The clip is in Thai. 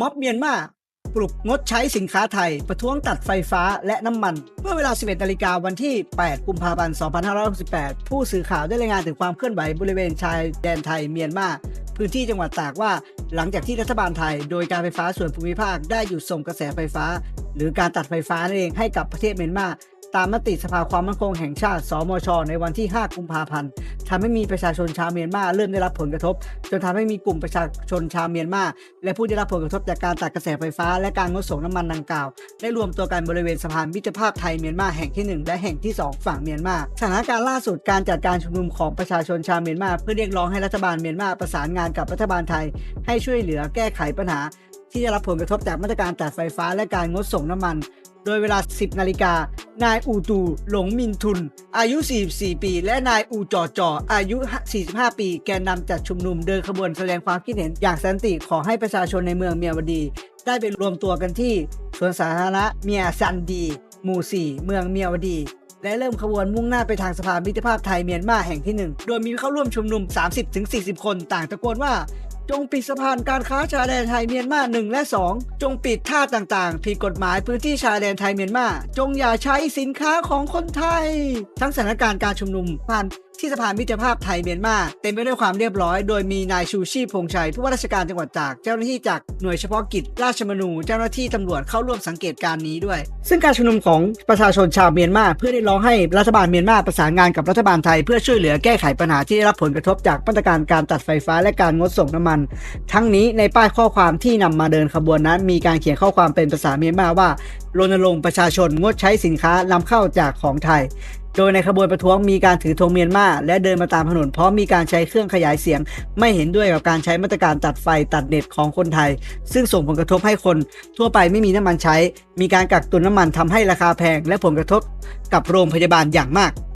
ม็อบเมียนมาปลุกงดใช้สินค้าไทย ประท้วงตัดไฟฟ้าและน้ำมัน เมื่อเวลา 11นาฬิกาวันที่ 8 กุมภาพันธ์ 2568 ผู้สื่อข่าวได้รายงานถึงความเคลื่อนไหวบริเวณชายแดนไทยเมียนมาพื้นที่จังหวัดตากว่า หลังจากที่รัฐบาลไทย โดยการไฟฟ้าส่วนภูมิภาคได้หยุดส่งกระแสไฟฟ้า หรือการตัดไฟฟ้านั่นเองให้กับประเทศเมียนมาตามมติสภาความมั่นคงแห่งชาติ สมช ในวันที่ 5 กุมภาพันธ์ ทำให้มีประชาชนชาวเมียนมาเริ่มได้รับผลกระทบ จนทำให้มีกลุ่มประชาชนชาวเมียนมาและผู้ได้รับผลกระทบจากการตัดกระแสไฟฟ้า และการงดส่งน้ำมันดังกล่าว ได้รวมตัวกันบริเวณสะพานมิตรภาพไทยเมียนมาแห่งที่ 1 และแห่งที่ 2 ฝั่งเมียนมาสถานการณ์ล่าสุดการจัดการชุมนุมของประชาชนชาวเมียนมา เพื่อเรียกร้องให้รัฐบาลเมียนมาประสานงานกับรัฐบาลไทย ให้ช่วยเหลือแก้ไขปัญหา ที่ได้รับผลกระทบจากมาตรการตัดไฟฟ้าและการงดส่งน้ำมัน โดยเวลา 10 นาฬิกา นายอูตูหลงมินทุน อายุ 44 ปี และนายอูจอจออายุ 45 ปี แกนนำจัดชุมนุมเดินขบวนแสดงความคิดเห็นอย่างสันติขอให้ประชาชนในเมืองเมียวดี ได้ไปรวมตัวกันที่สวนสาธารณะเมียซันดี หมู่ 4 เมืองเมียวดีและเริ่มขบวนมุ่งหน้าไปทางสะพานมิตรภาพไทยเมียนมาแห่งที่ 1 โดยมีเข้าร่วมชุมนุม 30-40 คน ต่างตะโกนว่า จงปิดสะพานการค้าชายแดนไทยเมียนมา1และ 2 จงปิดท่าต่างๆผิดกฎหมายพื้นที่ชายแดนไทยเมียนมาจงอย่าใช้สินค้าของคนไทย ทั้งสถานการณ์การชุมนุมผ่านที่สะพานมิตรภาพไทยเมียนมาเต็มไปด้วยความเรียบร้อย โดยมีนายชูชีพพงษ์ชัย ผู้ว่าราชการจังหวัดตากเจ้าหน้าที่จากหน่วยเฉพาะกิจราชมนูเจ้าหน้าที่ตำรวจเข้าร่วมสังเกตการนี้ด้วย ซึ่งการชุมนุมของประชาชนชาวเมียนมาเพื่อเรียกร้องให้รัฐบาลเมียนมาประสานงานกับรัฐบาลไทยเพื่อช่วยเหลือแก้ไขปัญหาที่ได้รับผลกระทบจากมาตรการการตัดไฟฟ้าและการงดส่งน้ำมันทั้งนี้ในป้ายข้อความที่นำมาเดินขบวนนั้น มีการเขียนข้อความเป็นภาษาเมียนมาว่ารณรงค์ประชาชนงดใช้สินค้านำเข้าจากของไทย โดยในขบวนประท้วงมีการถือธงเมียนมาและเดินมาตามถนนพร้อมมีการใช้เครื่องขยายเสียง ไม่เห็นด้วยกับการใช้มาตรการตัดไฟตัดเน็ตของคนไทย ซึ่งส่งผลกระทบให้คน ทั่วไปไม่มีน้ำมันใช้ มีการกักตุนน้ำมันทำให้ราคาแพง และผลกระทบกับโรงพยาบาลอย่างมาก